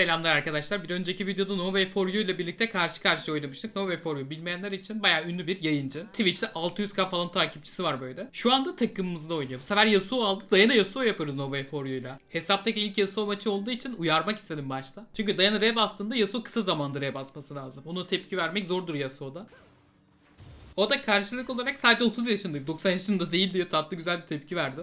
Selamlar arkadaşlar. Bir önceki videoda No Way For You ile birlikte karşı karşıya oynamıştık. No Way For You bilmeyenler için bayağı ünlü bir yayıncı. Twitch'te 600k falan takipçisi var böyle. Şu anda takımımızda oynuyor. Bu sefer Yasuo aldı. Dayana Yasuo yapıyoruz No Way For You ile. Hesaptaki ilk Yasuo maçı olduğu için uyarmak istedim başta. Çünkü Dayana R bastığında Yasuo kısa zamanda R basması lazım. Ona tepki vermek zordur Yasuo'da. O da karşılık olarak sadece 30 yaşındayım. 90 yaşında değil diye tatlı güzel bir tepki verdi.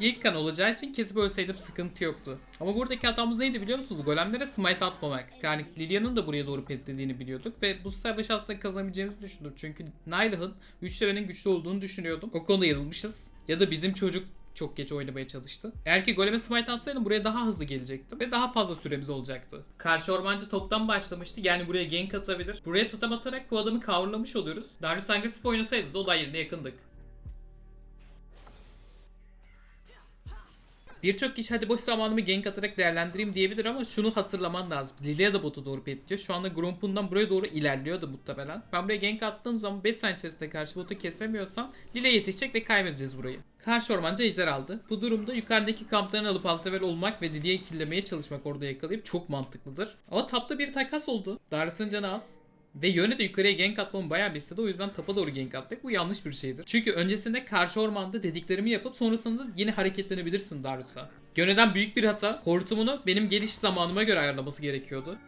İlk kan olacağı için kesip ölseydim sıkıntı yoktu. Ama buradaki hatamız neydi biliyor musunuz? Golemlere smite atmamak. Yani Lilia'nın da buraya doğru petlediğini biliyorduk ve bu savaşı aslında kazanabileceğimizi düşündüm. Çünkü Nilah'ın 3 level'in güçlü olduğunu düşünüyordum. O konuda yanılmışız. Ya da bizim çocuk çok geç oynamaya çalıştı. Eğer ki goleme smite atsaydım buraya daha hızlı gelecektim ve daha fazla süremiz olacaktı. Karşı ormancı toptan başlamıştı. Yani buraya gank atabilir. Buraya tutam atarak bu adamı coverlamış oluyoruz. Darius agresif oynasaydı da olay yerine yakındık. Birçok kişi hadi boş zamanımı gank atarak değerlendireyim diyebilir ama şunu hatırlaman lazım. Lilia da botu doğru petliyor. Şu anda Grump'undan buraya doğru ilerliyor da muhtemelen. Ben buraya gank attığım zaman 5 saniye içerisinde karşı botu kesemiyorsam Lilia yetişecek ve kaybedeceğiz burayı. Karşı ormancı ejder aldı. Bu durumda yukarıdaki kamplarını alıp alt level olmak ve Lilia'yı killemeye çalışmak orada yakalayıp çok mantıklıdır. Ama tapta bir takas oldu. Darius'un canı az. Ve yöne de yukarıya gank atmamı bayağı bir istedi. O yüzden tapa doğru gank attık. Bu yanlış bir şeydir. Çünkü öncesinde karşı ormanda dediklerimi yapıp sonrasında yine hareketlenebilirsin Darius'a. Yöneden büyük bir hata. Hortumunu benim geliş zamanıma göre ayarlaması gerekiyordu.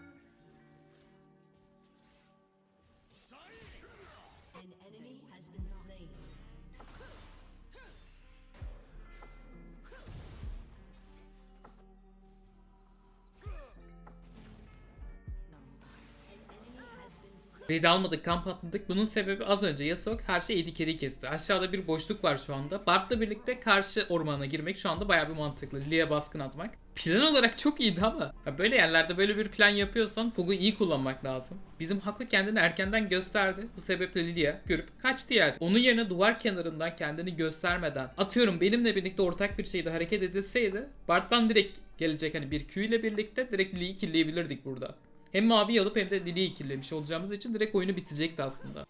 Raid almadık, kamp atmadık. Bunun sebebi az önce Yasuo her şey AD carry kesti. Aşağıda bir boşluk var şu anda. Bart'la birlikte karşı ormana girmek şu anda bayağı bir mantıklı. Lilia baskın atmak. Plan olarak çok iyiydi ama ya böyle yerlerde böyle bir plan yapıyorsan Fog'u iyi kullanmak lazım. Bizim Haku kendini erkenden gösterdi. Bu sebeple Lilia görüp kaçtı yani. Onun yerine duvar kenarından kendini göstermeden atıyorum benimle birlikte ortak bir şeyde hareket edilseydi Bart'tan direkt gelecek hani bir Q ile birlikte direkt Lilia'yı killeyebilirdik burada. Hem mavi alıp hem de Lilia'yı killemiş olacağımız için direkt oyunu bitecekti aslında.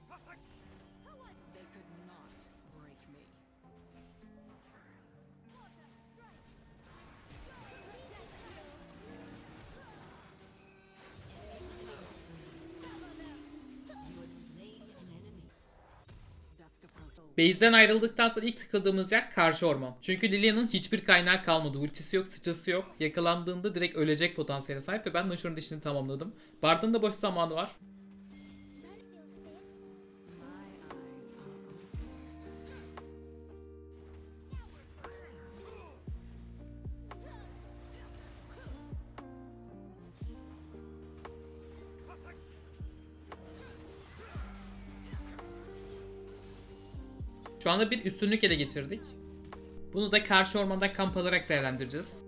Base'den ayrıldıktan sonra ilk tıkladığımız yer karşı orman. Çünkü Lilia'nın hiçbir kaynağı kalmadı. Ultisi yok, sıçrası yok. Yakalandığında direkt ölecek potansiyele sahip ve ben Nashor'un dişini tamamladım. Bard'ın da boş zamanı var. Şu anda bir üstünlük ele geçirdik. Bunu da karşı ormanda kamp alarak değerlendireceğiz.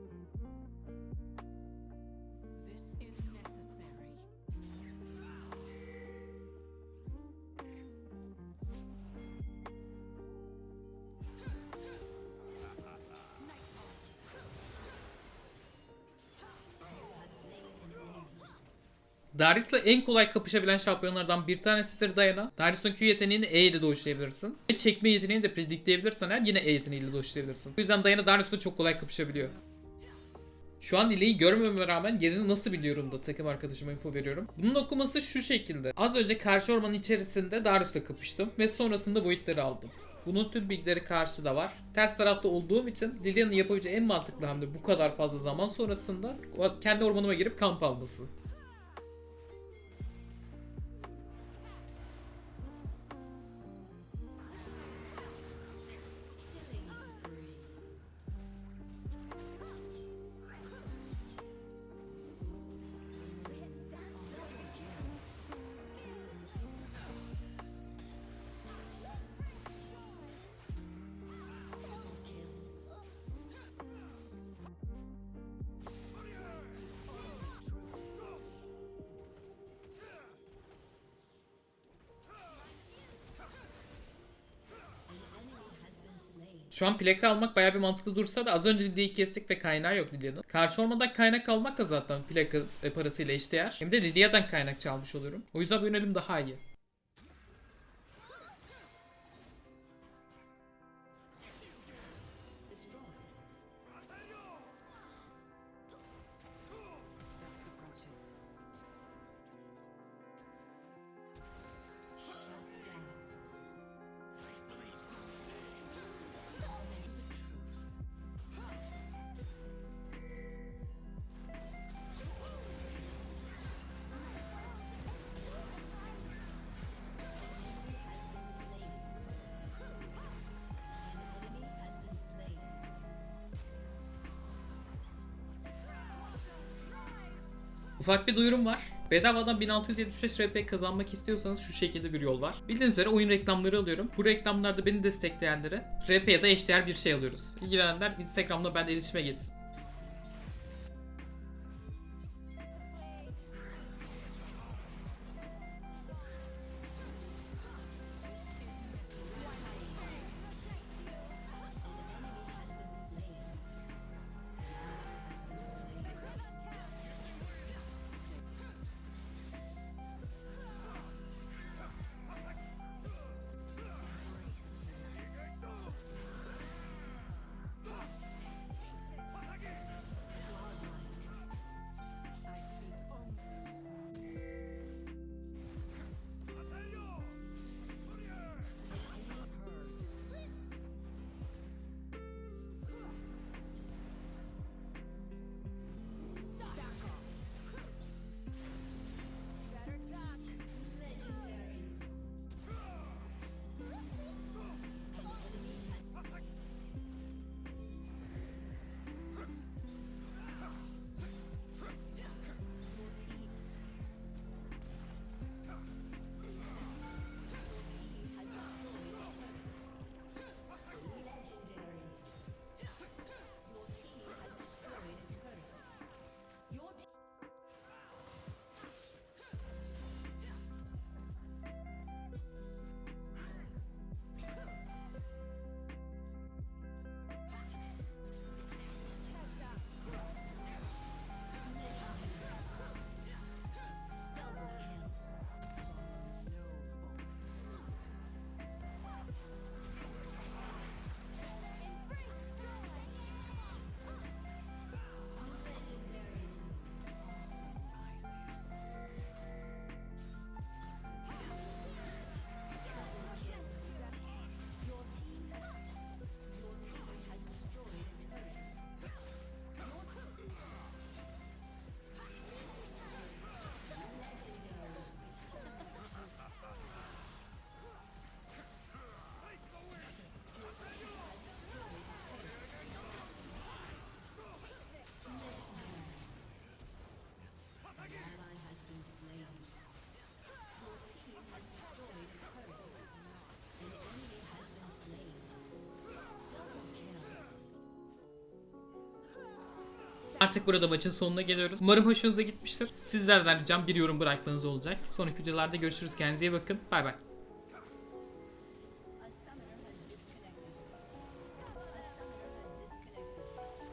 Darius'la en kolay kapışabilen şampiyonlardan bir tanesidir Diana. Darius'un Q yeteneğini E ile doğuşlayabilirsin. Ve çekme yeteneğini de predikleyebilirsen eğer yine E yeteneğiyle doğuşlayabilirsin. O yüzden Diana Darius'la çok kolay kapışabiliyor. Şu an Lily'yi görmememe rağmen yerini nasıl biliyorum da takım arkadaşıma info veriyorum. Bunun okuması şu şekilde. Az önce karşı ormanın içerisinde Darius'la kapıştım ve sonrasında Void'leri aldım. Bunun tüm bilgileri karşıda var. Ters tarafta olduğum için Lilia'nın yapabileceği en mantıklı hamle bu kadar fazla zaman sonrasında kendi ormanıma girip kamp alması. Şu an plaka almak bayağı bir mantıklı dursa da az önce Lily'yi kestik ve kaynağı yok Lily'nin. Karşı olmadan kaynak almak da zaten plaka e, parasıyla eşdeğer. Hem de Lily'den kaynak çalmış oluyorum. O yüzden bu yönelim daha iyi. Ufak bir duyurum var. Bedavadan 1675 RP kazanmak istiyorsanız şu şekilde bir yol var. Bildiğiniz üzere oyun reklamları alıyorum. Bu reklamlarda beni destekleyenlere RP ya da eşdeğer bir şey alıyoruz. İlgilenenler Instagram'da benimle iletişime geçsin. Artık burada maçın sonuna geliyoruz. Umarım hoşunuza gitmiştir. Sizlerden ricam bir yorum bırakmanız olacak. Sonraki videolarda görüşürüz. Kendinize iyi bakın. Bay bay.